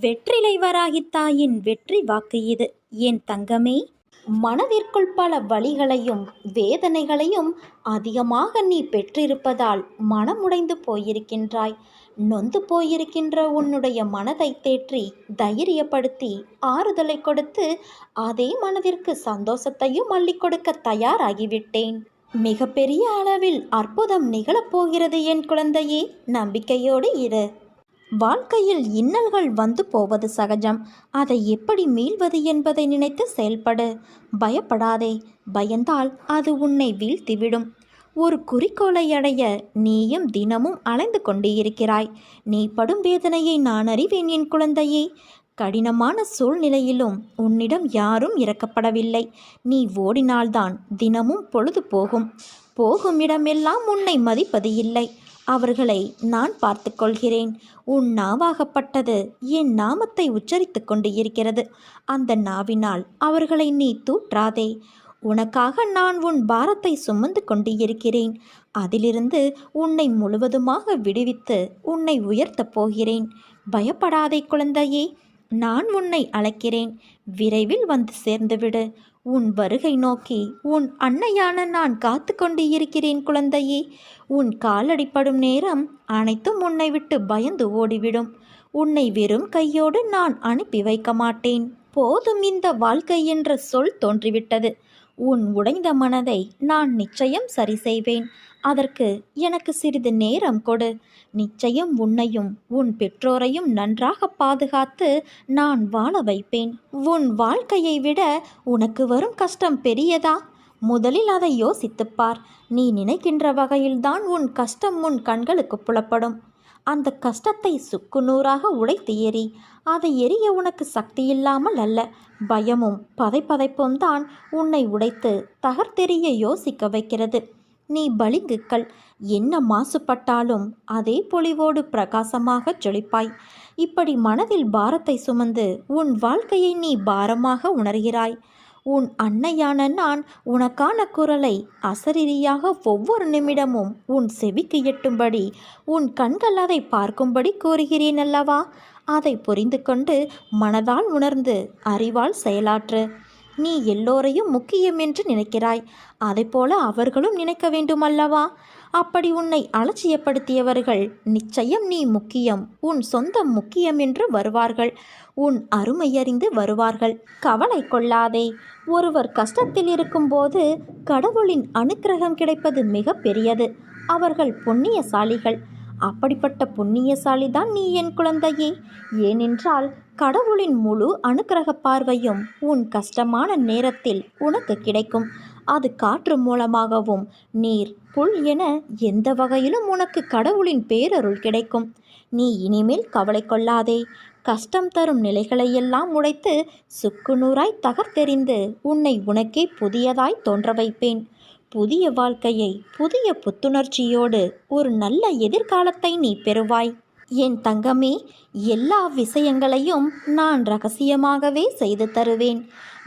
வெற்றிலை வராகித் தாயின் வெற்றி வாக்கு இது. என் தங்கமே? மனதிற்குள் பல வழிகளையும் வேதனைகளையும் அதிகமாக நீ பெற்றிருப்பதால் மனமுடைந்து போயிருக்கின்றாய். நொந்து போயிருக்கின்ற உன்னுடைய மனதை தேற்றி தைரியப்படுத்தி ஆறுதலை கொடுத்து அதே மனதிற்கு சந்தோஷத்தையும் அள்ளிக் கொடுக்க தயாராகிவிட்டேன். மிகப்பெரிய அளவில் அற்புதம் நிகழப்போகிறது என் குழந்தையே நம்பிக்கையோடு இரு. வாழ்க்கையில் இன்னல்கள் வந்து போவது சகஜம். அதை எப்படி மீள்வது என்பதை நினைத்து செயல்படு. பயப்படாதே. பயந்தால் அது உன்னை வீழ்த்திவிடும். ஒரு குறிக்கோளை அடைய நீயும் தினமும் அலைந்து கொண்டே இருக்கிறாய். நீ படும் வேதனையை நான் அறிவேன் என் குழந்தையே. கடினமான சூழ்நிலையிலும் உன்னிடம் யாரும் இறக்கப்படவில்லை. நீ ஓடினால்தான் தினமும் பொழுது போகும். போகும் இடமெல்லாம் உன்னை மதிப்பது இல்லை. அவர்களை நான் பார்த்து கொள்கிறேன் உன் நாவாகப்பட்டது என் நாமத்தை உச்சரித்து கொண்டு இருக்கிறது. அந்த நாவினால் அவர்களை நீ தூற்றாதே. உனக்காக நான் உன் பாரத்தை சுமந்து கொண்டு இருக்கிறேன். அதிலிருந்து உன்னை முழுவதுமாக விடுவித்து உன்னை உயர்த்தப் போகிறேன். பயப்படாதே குழந்தையே. நான் உன்னை அழைக்கிறேன். விரைவில் வந்து சேர்ந்துவிடு. உன் வருகை நோக்கி உன் அன்னையான நான் காத்து கொண்டு இருக்கிறேன் குழந்தையே. உன் காலடிப்படும் நேரம் அனைத்தும் உன்னை விட்டு பயந்து ஓடிவிடும். உன்னை வெறும் கையோடு நான் அனுப்பி வைக்க மாட்டேன். போதும் இந்த வாழ்க்கை என்ற சொல் தோன்றிவிட்டது. உன் உடைந்த மனதை நான் நிச்சயம் சரி செய்வேன். அதற்கு எனக்கு சிறிது நேரம் கொடு. நிச்சயம் உன்னையும் உன் பெற்றோரையும் நன்றாக பாதுகாத்து நான் வாழ வைப்பேன். உன் வாழ்க்கையை விட உனக்கு வரும் கஷ்டம் பெரியதா? முதலில் அதை யோசித்துப் பார். நீ நினைக்கின்ற வகையில்தான் உன் கஷ்டம் உன் கண்களுக்கு புலப்படும். அந்த கஷ்டத்தை சுக்கு நூறாக உடைத்து எறி அதை எரிய உனக்கு சக்தி இல்லாமல் அல்ல பயமும் பதைப்பதைப்பும் தான் உன்னை உடைத்து தகர்த்தெறிய யோசிக்க வைக்கிறது. நீ பளிங்குக்கள் என்ன மாசுபட்டாலும் அதே பொலிவோடு பிரகாசமாக ஜொலிப்பாய் இப்படி மனதில் பாரத்தை சுமந்து உன் வாழ்க்கையை நீ பாரமாக உணர்கிறாய். உன் அன்னையான நான் உனக்கான குரலை அசரீரியாக ஒவ்வொரு நிமிடமும் உன் செவிக்கு எட்டும்படி உன் கண்கள் அதை பார்க்கும்படி கூறுகிறேன் அல்லவா? அதை புரிந்து கொண்டு மனதால் உணர்ந்து அறிவால் செயலாற்று. நீ எல்லோரையும் முக்கியம் என்று நினைக்கிறாய். அதைப்போல அவர்களும் நினைக்க வேண்டும் அல்லவா அப்படி உன்னை அலட்சியப்படுத்தியவர்கள் நிச்சயம் நீ முக்கியம். உன் சொந்தம் முக்கியம் என்று வருவார்கள். உன் அருமையறிந்து வருவார்கள். கவலை கொள்ளாதே. ஒருவர் கஷ்டத்தில் இருக்கும்போது கடவுளின் அனுக்கிரகம் கிடைப்பது மிக பெரியது. அவர்கள் புண்ணியசாலிகள். அப்படிப்பட்ட புண்ணியசாலி தான் நீ என் குழந்தையே. ஏனென்றால் கடவுளின் முழு அனுக்கிரக பார்வையும் உன் கஷ்டமான நேரத்தில் உனக்கு கிடைக்கும். அது காற்று மூலமாகவும் நீர் புல் என எந்த வகையிலும் உனக்கு கடவுளின் பேரருள் கிடைக்கும். நீ இனிமேல் கவலை கொள்ளாதே. கஷ்டம் தரும் நிலைகளையெல்லாம் உடைத்து சுக்குநூறாய் தகர்த்தெறிந்து உன்னை உனக்கே புதியதாய் தோன்ற வைப்பேன். புதிய வாழ்க்கையை புதிய புத்துணர்ச்சியோடு ஒரு நல்ல எதிர்காலத்தை நீ பெறுவாய். என் தங்கமே எல்லா விஷயங்களையும் நான் ரகசியமாகவே செய்து தருவேன்.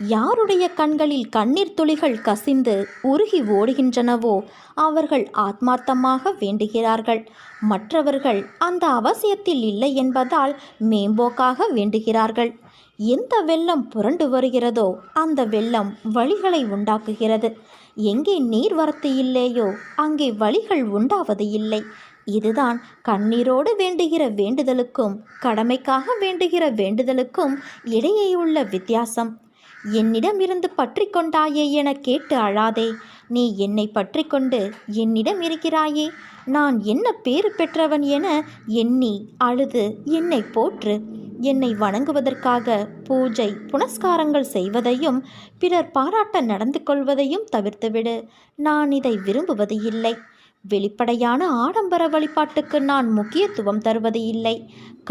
யாருடைய கண்களில் கண்ணீர் துளிகள் கசிந்து உருகி ஓடுகின்றனவோ அவர்கள் ஆத்மார்த்தமாக வேண்டுகிறார்கள். மற்றவர்கள் அந்த அவசியத்தில் இல்லை என்பதால் மேம்போக்காக வேண்டுகிறார்கள். எந்த வெள்ளம் புரண்டு வருகிறதோ அந்த வெள்ளம் வழிகளை உண்டாக்குகிறது. எங்கே நீர் வரத்து இல்லையோ அங்கே வழிகள் உண்டாவது இல்லை. இதுதான் கண்ணீரோடு வேண்டுகிற வேண்டுதலுக்கும் கடமைக்காக வேண்டுகிற வேண்டுதலுக்கும் இடையே உள்ள வித்தியாசம். என்னிடம் இருந்து பற்றி கொண்டாயே என கேட்டு அழாதே. நீ என்னை பற்றி கொண்டு என்னிடம் இருக்கிறாயே? நான் என்ன பேறு பெற்றவன் என எண்ணி அழுது என்னை போற்று. என்னை வணங்குவதற்காக பூஜை புனஸ்காரங்கள் செய்வதையும் பிறர் பாராட்ட நடந்து கொள்வதையும் தவிர்த்துவிடு. நான் இதை விரும்புவது இல்லை. வெளிப்படையான ஆடம்பர வழிபாட்டுக்கு நான் முக்கியத்துவம் தருவது இல்லை.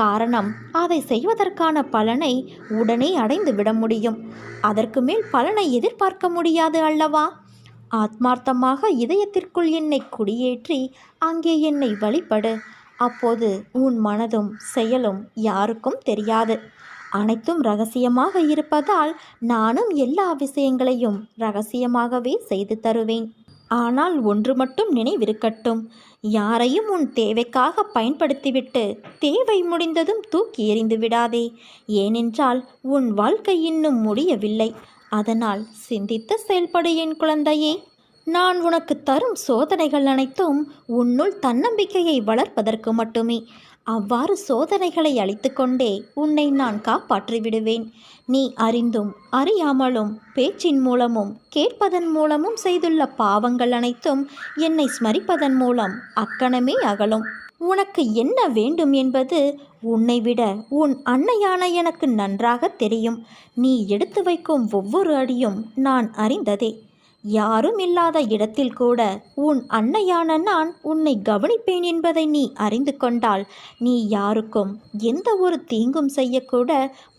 காரணம் அதை செய்வதற்கான பலனை உடனே அடைந்து விட முடியும். அதற்கு மேல் பலனை எதிர்பார்க்க முடியாது அல்லவா? ஆத்மார்த்தமாக இதயத்திற்குள் என்னை குடியேற்றி அங்கே என்னை வழிபடு. அப்போது உன் மனதும் செயலும் யாருக்கும் தெரியாது. அனைத்தும் ரகசியமாக இருப்பதால் நானும் எல்லா விஷயங்களையும் ரகசியமாகவே செய்து தருவேன். ஆனால் ஒன்று மட்டும் நினைவிருக்கட்டும். யாரையும் உன் தேவைக்காக பயன்படுத்திவிட்டு தேவை முடிந்ததும் தூக்கி எறிந்து விடாதே. ஏனென்றால் உன் வாழ்க்கை இன்னும் முடியவில்லை. அதனால் சிந்தித்து செயல்படு என் குழந்தையே. நான் உனக்கு தரும் சோதனைகள் அனைத்தும் உன்னுள் தன்னம்பிக்கையை வளர்ப்பதற்கு மட்டுமே. அவ்வாறு சோதனைகளை அளித்துக்கொண்டே உன்னை நான் காப்பாற்றி விடுவேன். நீ அறிந்தும் அறியாமலும் பேச்சின் மூலமும் கேட்பதன் மூலமும் செய்துள்ள பாவங்கள் அனைத்தும் என்னை ஸ்மரிப்பதன் மூலம் அக்கணமே அகலும். உனக்கு என்ன வேண்டும் என்பது உன்னை விட உன் அன்னையான எனக்கு நன்றாக தெரியும். நீ எடுத்து வைக்கும் ஒவ்வொரு அடியும் நான் அறிந்ததே. யாரும் இல்லாத இடத்தில் கூட உன் அன்னையான நான் உன்னை கவனிப்பேன் என்பதை நீ அறிந்து கொண்டால் நீ யாருக்கும் எந்த ஒரு தீங்கும் செய்யக்கூட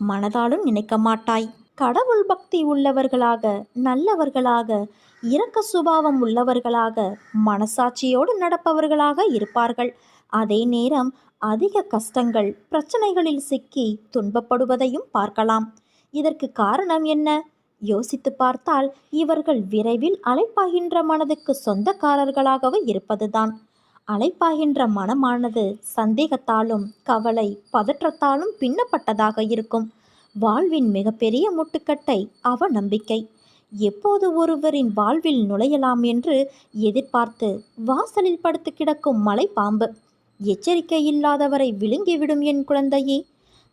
மனதாலும் நினைக்க மாட்டாய். கடவுள் பக்தி உள்ளவர்களாக நல்லவர்களாக இரக்க சுபாவம் உள்ளவர்களாக மனசாட்சியோடு நடப்பவர்களாக இருப்பார்கள். அதே நேரம் அதிக கஷ்டங்கள் பிரச்சனைகளில் சிக்கி துன்பப்படுவதையும் பார்க்கலாம். இதற்கு காரணம் என்ன? யோசித்து பார்த்தால் இவர்கள் விரைவில் அழைப்பாகின்ற மனதுக்கு சொந்தக்காரர்களாகவே இருப்பதுதான். அழைப்பாகின்ற மனமானது சந்தேகத்தாலும் கவலை பதற்றத்தாலும் பின்னப்பட்டதாக இருக்கும். வாழ்வின் மிகப்பெரிய முட்டுக்கட்டை அவநம்பிக்கை. எப்போது ஒருவரின் வாழ்வில் நுழையலாம் என்று எதிர்பார்த்து வாசலில் படுத்து கிடக்கும் மலைப்பாம்பு எச்சரிக்கை இல்லாதவரை விழுங்கிவிடும் என் குழந்தையே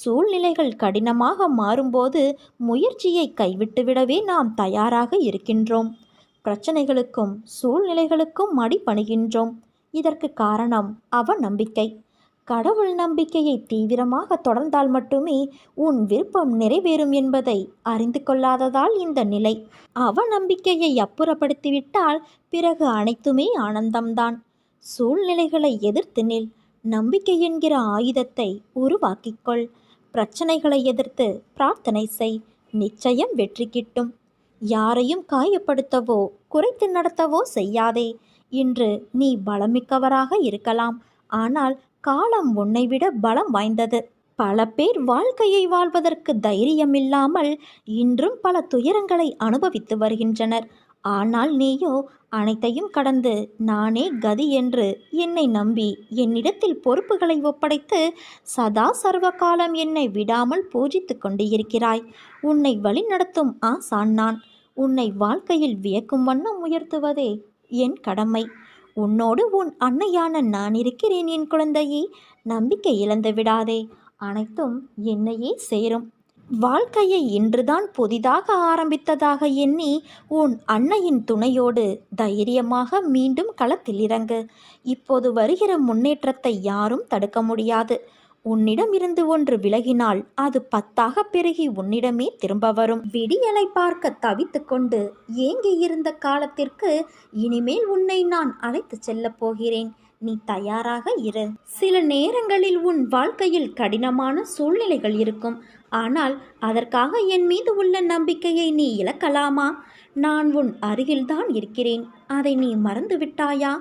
சூழ்நிலைகள் கடினமாக மாறும்போது முயற்சியை கைவிட்டுவிடவே நாம் தயாராக இருக்கின்றோம். பிரச்சனைகளுக்கும் சூழ்நிலைகளுக்கும் மடிபணிகின்றோம் இதற்கு காரணம் அவநம்பிக்கை. கடவுள் நம்பிக்கையை தீவிரமாக தொடர்ந்தால் மட்டுமே உன் விருப்பம் நிறைவேறும் என்பதை அறிந்து கொள்ளாததால் இந்த நிலை. அவநம்பிக்கையை அப்புறப்படுத்திவிட்டால் பிறகு அனைத்துமே ஆனந்தம்தான். சூழ்நிலைகளை எதிர்த்து நில். நம்பிக்கை என்கிற ஆயுதத்தை உருவாக்கிக்கொள் பிரச்சனைகளை எதிர்த்து பிரார்த்தனை செய். நிச்சயம் வெற்றி கிட்டும். யாரையும் காயப்படுத்தவோ குறைத்து நடத்தவோ செய்யாதே. இன்று நீ பலமிக்கவராக இருக்கலாம். ஆனால் காலம் உன்னை விட பலம் வாய்ந்தது. பல பேர் வாழ்க்கையை வாழ்வதற்கு தைரியம் இல்லாமல் இன்றும் பல துயரங்களை அனுபவித்து வருகின்றனர். ஆனால் நீயோ அனைத்தையும் கடந்து நானே கதி என்று என்னை நம்பி என்னிடத்தில் பொறுப்புகளை ஒப்படைத்து சதா சர்வ காலம் என்னை விடாமல் பூஜித்து கொண்டு இருக்கிறாய் உன்னை வழிநடத்தும் ஆசான் நான். உன்னை வாழ்க்கையில் வியக்கும் வண்ணம் உயர்த்துவதே என் கடமை. உன்னோடு உன் அன்னையான நான் இருக்கிறேன் என் குழந்தையே. நம்பிக்கை இழந்து விடாதே அனைத்தும் என்னையே சேரும். வாழ்க்கையை இன்றுதான் புதிதாக ஆரம்பித்ததாக எண்ணி உன் அன்னையின் துணையோடு தைரியமாக மீண்டும் களத்தில் இறங்கு. இப்போது வருகிற முன்னேற்றத்தை யாரும் தடுக்க முடியாது. உன்னிடம் இருந்து ஒன்று விலகினால் அது பத்தாக பெருகி உன்னிடமே திரும்ப வரும். விடியலை பார்க்க தவித்து கொண்டு ஏங்கி இருந்த காலத்திற்கு இனிமேல் உன்னை நான் அழைத்து செல்லப் போகிறேன். நீ தயாராக இரு. சில நேரங்களில் உன் வாழ்க்கையில் கடினமான சூழ்நிலைகள் இருக்கும். ஆனால் அதற்காக என் மீது உள்ள நம்பிக்கையை நீ இழக்கலாமா? நான் உன் அருகில்தான் இருக்கிறேன். அதை நீ மறந்து விட்டாயா?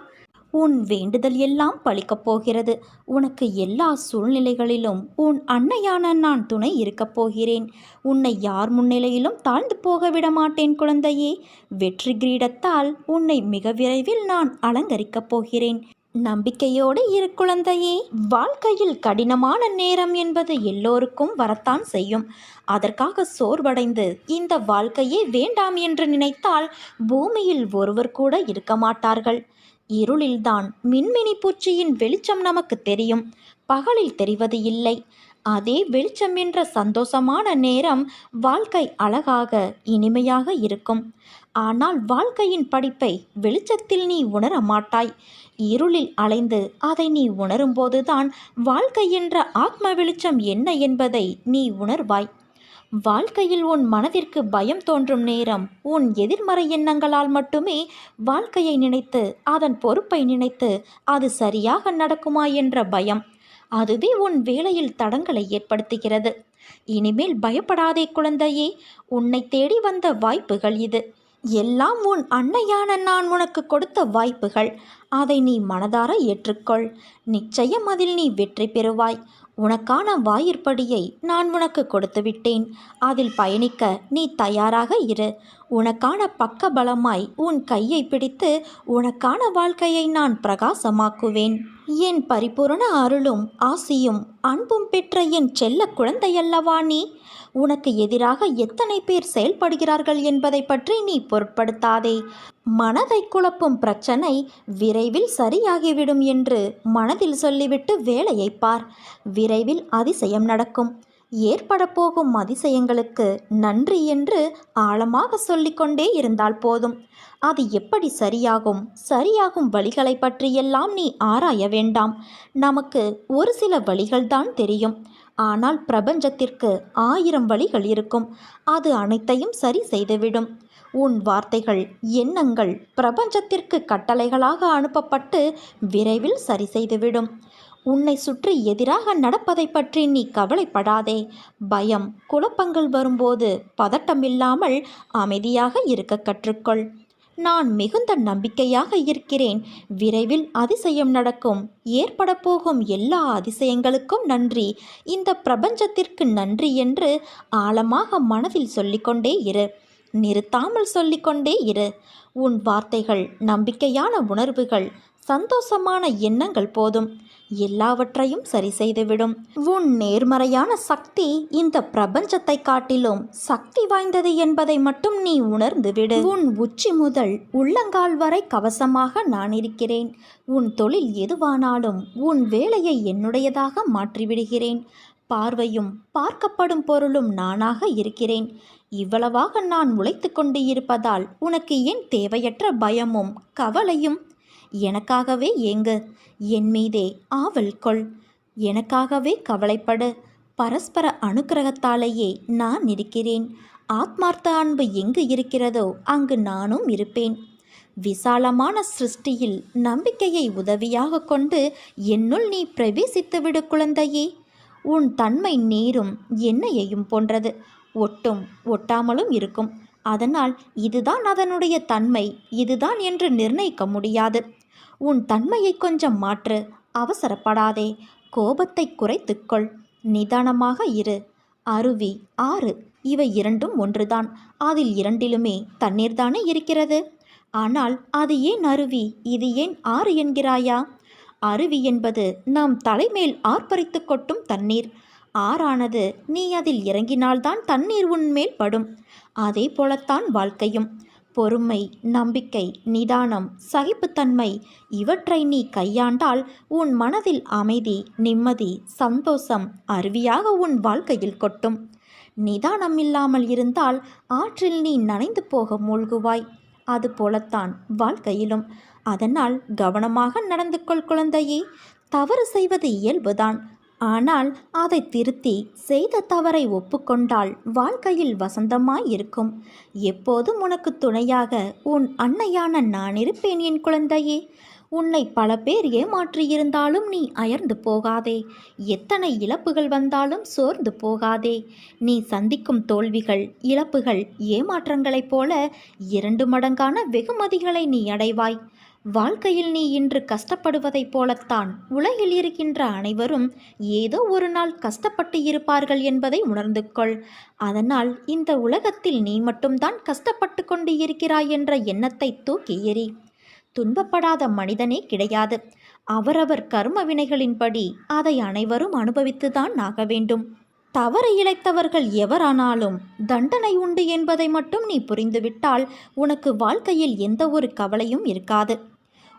உன் வேண்டுதல் எல்லாம் பழிக்கப் போகிறது. உனக்கு எல்லா சூழ்நிலைகளிலும் உன் அன்னையான நான் துணை இருக்கப் போகிறேன். உன்னை யார் முன்னிலையிலும் தாழ்ந்து போக விட மாட்டேன் குழந்தையே. வெற்றி கிரீடத்தால் உன்னை மிக விரைவில் நான் அலங்கரிக்கப் போகிறேன். நம்பிக்கையோடு இரு குழந்தையே வாழ்க்கையில் கடினமான நேரம் என்பது எல்லோருக்கும் வரத்தான் செய்யும். அதற்காக சோர்வடைந்து இந்த வாழ்க்கையே வேண்டாம் என்று நினைத்தால் பூமியில் ஒருவர் கூட இருக்க மாட்டார்கள். இருளில்தான் மின்மினி பூச்சியின் வெளிச்சம் நமக்கு தெரியும். பகலில் தெரிவது இல்லை. அதே வெளிச்சம் என்ற சந்தோஷமான நேரம் வாழ்க்கை அழகாக இனிமையாக இருக்கும். ஆனால் வாழ்க்கையின் படிப்பை வெளிச்சத்தில் நீ உணர மாட்டாய். இருளில் அலைந்து அதை நீ உணரும்போதுதான் வாழ்க்கை என்ற ஆத்ம வெளிச்சம் என்ன என்பதை நீ உணர்வாய். வாழ்க்கையில் உன் மனதிற்கு பயம் தோன்றும் நேரம் உன் எதிர்மறை எண்ணங்களால் மட்டுமே வாழ்க்கையை நினைத்து அதன் பொறுப்பை நினைத்து அது சரியாக நடக்குமா என்ற பயம். அதுவே உன் வேலையில் தடங்களை ஏற்படுத்துகிறது. இனிமேல் பயப்படாதே குழந்தையே உன்னை தேடி வந்த வாய்ப்புகள் இது. எல்லாம் உன் அன்னையான நான் உனக்கு கொடுத்த வாய்ப்புகள். அதை நீ மனதார ஏற்றுக்கொள். நிச்சயம் அதில் நீ வெற்றி பெறுவாய். உனக்கான வாயிற்படியை நான் உனக்கு கொடுத்து விட்டேன் அதில் பயணிக்க நீ தயாராக இரு. உனக்கான பக்க பலமாய் உன் கையை பிடித்து உனக்கான வாழ்க்கையை நான் பிரகாசமாக்குவேன். என் பரிபூரண அருளும் ஆசியும் அன்பும் பெற்ற என் செல்ல குழந்தையல்லவா நீ? உனக்கு எதிராக எத்தனை பேர் செயல்படுகிறார்கள் என்பதை பற்றி நீ பொருட்படுத்தாதே. மனதை குழப்பும் பிரச்சனை விரைவில் சரியாகிவிடும் என்று மனதில் சொல்லிவிட்டு வேலையை பார். விரைவில் அதிசயம் நடக்கும். ஏற்பட போகும் அதிசயங்களுக்கு நன்றி என்று ஆழமாக சொல்லிக்கொண்டே இருந்தால் போதும். அது எப்படி சரியாகும்? சரியாகும் வழிகளை பற்றியெல்லாம் நீ ஆராய வேண்டாம். நமக்கு ஒரு சில வழிகள்தான் தெரியும். ஆனால் பிரபஞ்சத்திற்கு ஆயிரம் வழிகள் இருக்கும். அது அனைத்தையும் சரி செய்துவிடும். உன் வார்த்தைகள் எண்ணங்கள் பிரபஞ்சத்திற்கு கட்டளைகளாக அனுப்பப்பட்டு விரைவில் சரி செய்துவிடும். உன்னை சுற்றி எதிராக நடப்பதை பற்றி நீ கவலைப்படாதே. பயம் குழப்பங்கள் வரும்போது பதட்டமில்லாமல் அமைதியாக இருக்க கற்றுக்கொள். நான் மிகுந்த நம்பிக்கையாக இருக்கிறேன். விரைவில் அதிசயம் நடக்கும். ஏற்பட போகும் எல்லா அதிசயங்களுக்கும் நன்றி. இந்த பிரபஞ்சத்திற்கு நன்றி என்று ஆழமாக மனதில் சொல்லிக்கொண்டே இரு. நிறுத்தாமல் சொல்லிக்கொண்டே இரு. உன் வார்த்தைகள் நம்பிக்கையான உணர்வுகள் சந்தோஷமான எண்ணங்கள் போதும். எல்லாவற்றையும் சரி செய்துவிடும். உன் நேர்மறையான சக்தி இந்த பிரபஞ்சத்தை காட்டிலும் சக்தி வாய்ந்தது என்பதை மட்டும் நீ உணர்ந்து விடு உன் உச்சி முதல் உள்ளங்கால் வரை கவசமாக நான் இருக்கிறேன். உன் தொழில் எதுவானாலும் உன் வேலையை என்னுடையதாக மாற்றிவிடுகிறேன். பார்வையும் பார்க்கப்படும் பொருளும் நானாக இருக்கிறேன். இவ்வளவாக நான் உழைத்து கொண்டு இருப்பதால் உனக்கு ஏன் தேவையற்ற பயமும் கவலையும் எனக்காகவே ஏங்கு. என் மீதே ஆவல் கொள். எனக்காகவே கவலைப்படு. பரஸ்பர அனுக்கிரகத்தாலேயே நான் இருக்கிறேன். ஆத்மார்த்த அன்பு எங்கு இருக்கிறதோ அங்கு நானும் இருப்பேன். விசாலமான சிருஷ்டியில் நம்பிக்கையை உதவியாக கொண்டு என்னுள் நீ பிரவேசித்து விடு குழந்தையே. உன் தன்மை நீரும் எண்ணெயையும் போன்றது. ஒட்டும் ஒட்டாமலும் இருக்கும். அதனால் இதுதான் அதனுடைய தன்மை. இதுதான் என்று நிர்ணயிக்க முடியாது. உன் தன்மையை கொஞ்சம் மாற்று அவசரப்படாதே. கோபத்தை குறைத்துக்கொள். நிதானமாக இரு. அருவி ஆறு. இவை இரண்டும் ஒன்றுதான். அதில் இரண்டிலுமே தண்ணீர் தானே இருக்கிறது? ஆனால் அது ஏன் அருவி? இது ஏன் ஆறு என்கிறாயா? அருவி என்பது நாம் தலைமேல் ஆர்ப்பரித்து கொட்டும் தண்ணீர். ஆறானது நீ அதில் இறங்கினால்தான் தண்ணீர் உன்மேல் படும். அதே போலத்தான் வாழ்க்கையும். பொறுமை நம்பிக்கை நிதானம் சகிப்புத்தன்மை இவற்றை நீ கையாண்டால் உன் மனதில் அமைதி நிம்மதி சந்தோஷம் அருவியாக உன் வாழ்க்கையில் கொட்டும். நிதானம் இல்லாமல் இருந்தால் ஆற்றில் நீ நனைந்து போக மூழ்குவாய். அது போலத்தான் வாழ்க்கையிலும். அதனால் கவனமாக நடந்து கொள் குழந்தையே. தவறு செய்வது இயல்புதான். ஆனால் அதை திருத்தி செய்த தவறை ஒப்புக்கொண்டால் வாழ்க்கையில் வசந்தமாய் இருக்கும் எப்போதும் உனக்கு துணையாக உன் அன்னையான நான் இருப்பேன் என் குழந்தையே. உன்னை பல பேர் ஏமாற்றியிருந்தாலும் நீ அயர்ந்து போகாதே. எத்தனை இழப்புகள் வந்தாலும் சோர்ந்து போகாதே. நீ சந்திக்கும் தோல்விகள் இழப்புகள் ஏமாற்றங்களைப் போல இரண்டு மடங்கான வெகுமதிகளை நீ அடைவாய். வாழ்க்கையில் நீ இன்று கஷ்டப்படுவதைப் போலத்தான் உலகில் இருக்கின்ற அனைவரும் ஏதோ ஒரு நாள் கஷ்டப்பட்டு இருப்பார்கள் என்பதை உணர்ந்து கொள். அதனால் இந்த உலகத்தில் நீ மட்டும்தான் கஷ்டப்பட்டு கொண்டு இருக்கிறாய் என்ற எண்ணத்தை தூக்கி எறி. துன்பப்படாத மனிதனே கிடையாது. அவரவர் கர்ம வினைகளின்படி அதை அனைவரும் அனுபவித்துதான் ஆக வேண்டும். தவறு இழைத்தவர்கள் எவரானாலும் தண்டனை உண்டு என்பதை மட்டும் நீ புரிந்துவிட்டால் உனக்கு வாழ்க்கையில் எந்த ஒரு கவலையும் இருக்காது.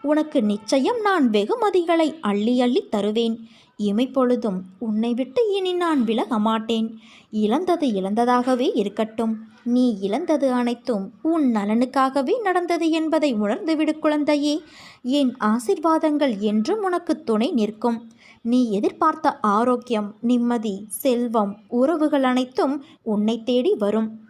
உனக்கு நிச்சயம் நான் வெகுமதிகளை அள்ளி அள்ளி தருவேன். இமைப்பொழுதும் உன்னை விட்டு இனி நான் விலக மாட்டேன் இழந்தது இழந்ததாகவே இருக்கட்டும். நீ இழந்தது அனைத்தும் உன் நலனுக்காகவே நடந்தது என்பதை உணர்ந்துவிடு குழந்தையே. என் ஆசிர்வாதங்கள் என்றும் உனக்கு துணை நிற்கும். நீ எதிர்பார்த்த ஆரோக்கியம் நிம்மதி செல்வம் உறவுகள் அனைத்தும் உன்னை தேடி வரும்.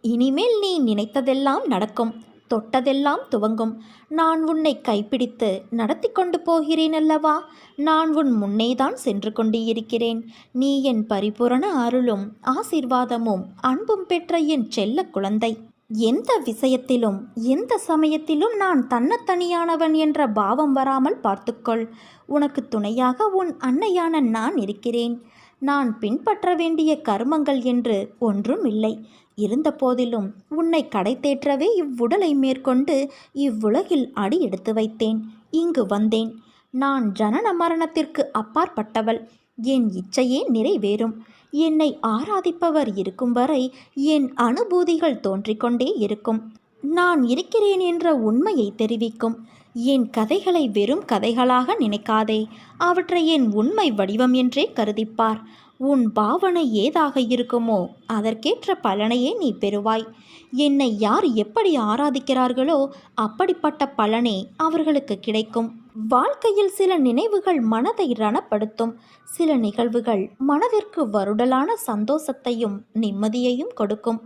இனிமேல் நீ நினைத்ததெல்லாம் நடக்கும். தொட்டதெல்லாம் துவங்கும். நான் உன்னை கைப்பிடித்து நடத்தி கொண்டு போகிறேன் அல்லவா? நான் உன் முன்னேதான் சென்று கொண்டு இருக்கிறேன் நீ என் பரிபூரண அருளும் ஆசீர்வாதமும் அன்பும் பெற்ற என் செல்ல குழந்தை. எந்த விஷயத்திலும் எந்த சமயத்திலும் நான் தன்னத்தனியானவன் என்ற பாவம் வராமல் பார்த்துக்கொள். உனக்கு துணையாக உன் அன்னையான நான் இருக்கிறேன். நான் பின்பற்ற வேண்டிய கர்மங்கள் என்று ஒன்றும் இல்லை இருந்தபோதிலும் உன்னை கடை தேற்றவே இவ்வுடலை மேற்கொண்டு இவ்வுலகில் அடி எடுத்து வைத்தேன். இங்கு வந்தேன். நான் ஜனன மரணத்திற்கு அப்பாற்பட்டவள். என் இச்சையே நிறைவேறும். என்னை ஆராதிப்பவர் இருக்கும் வரை என் அனுபூதிகள் தோன்றிக்கொண்டே இருக்கும். நான் இருக்கிறேன் என்ற உண்மையை தெரிவிக்கும். என் கதைகளை வெறும் கதைகளாக நினைக்காதே. அவற்றை என் உண்மை வடிவம் என்றே கருதிப்பார். உன் பாவனை ஏதாக இருக்குமோ அதற்கேற்ற பலனையே நீ பெறுவாய். என்னை யார் எப்படி ஆராதிக்கிறார்களோ அப்படிப்பட்ட பலனே அவர்களுக்கு கிடைக்கும். வாழ்க்கையில் சில நினைவுகள் மனதை ரணப்படுத்தும். சில நிகழ்வுகள் மனதிற்கு வருடலான சந்தோஷத்தையும் நிம்மதியையும் கொடுக்கும்.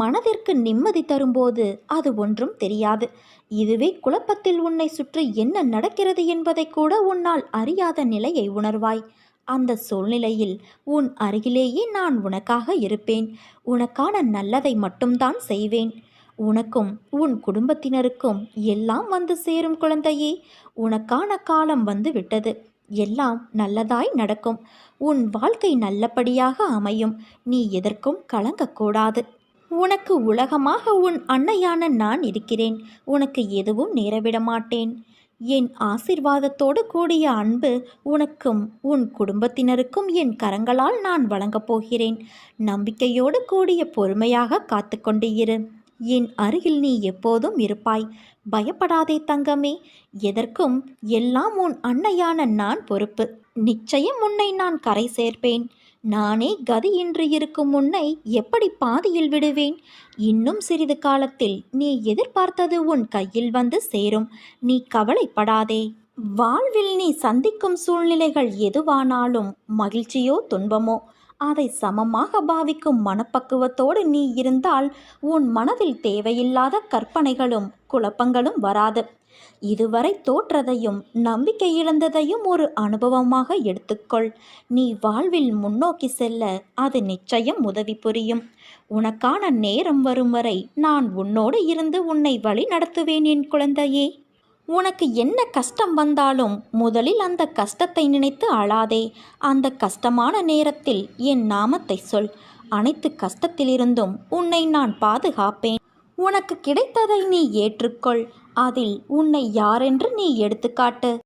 மனதிற்கு நிம்மதி தரும்போது அது ஒன்றும் தெரியாது. இதுவே குழப்பத்தில் உன்னை சுற்றி என்ன நடக்கிறது என்பதை கூட உன்னால் அறியாத நிலையை உணர்வாய். அந்த சூழ்நிலையில் உன் அருகிலேயே நான் உனக்காக இருப்பேன். உனக்கான நல்லதை மட்டும்தான் செய்வேன். உனக்கும் உன் குடும்பத்தினருக்கும் எல்லாம் வந்து சேரும் குழந்தையே. உனக்கான காலம் வந்து விட்டது. எல்லாம் நல்லதாய் நடக்கும். உன் வாழ்க்கை நல்லபடியாக அமையும். நீ எதற்கும் கலங்கக்கூடாது. உனக்கு உலகமாக உன் அன்னையான நான் இருக்கிறேன். உனக்கு எதுவும் நேரவிட மாட்டேன் என் ஆசிர்வாதத்தோடு கூடிய அன்பு உனக்கும் உன் குடும்பத்தினருக்கும் என் கரங்களால் நான் வழங்கப் போகிறேன். நம்பிக்கையோடு கூடிய பொறுமையாக காத்துக்கொண்டு இரு. என் அருகில் நீ எப்போதும் இருப்பாய். பயப்படாதே தங்கமே. எதற்கும் எல்லாம் உன் அன்னையான நான் பொறுப்பு. நிச்சயம் உன்னை நான் கரை சேர்ப்பேன். நானே கதியின்றி இருக்கும் உன்னை எப்படி பாதியில் விடுவேன்? இன்னும் சிறிது காலத்தில் நீ எதிர்பார்த்தது உன் கையில் வந்து சேரும். நீ கவலைப்படாதே. வாழ்வில் நீ சந்திக்கும் சூழ்நிலைகள் எதுவானாலும் மகிழ்ச்சியோ துன்பமோ அதை சமமாக பாவிக்கும் மனப்பக்குவத்தோடு நீ இருந்தால் உன் மனதில் தேவையில்லாத கற்பனைகளும் குழப்பங்களும் வராது. இதுவரை தோற்றதையும் நம்பிக்கை இழந்ததையும் ஒரு அனுபவமாக எடுத்துக்கொள். நீ வாழ்வில் முன்னோக்கி செல்ல அது நிச்சயம் உதவி புரியும். உனக்கான நேரம் வரும் வரை நான் உன்னோடு இருந்து உன்னை வழி நடத்துவேன் என் குழந்தையே. உனக்கு என்ன கஷ்டம் வந்தாலும் முதலில் அந்த கஷ்டத்தை நினைத்து அழாதே. அந்த கஷ்டமான நேரத்தில் என் நாமத்தை சொல். அனைத்து கஷ்டத்திலிருந்தும் உன்னை நான் பாதுகாப்பேன். உனக்கு கிடைத்ததை நீ ஏற்றுக்கொள். அதில் உன்னை யாரென்று நீ எடுத்துக்காட்டு.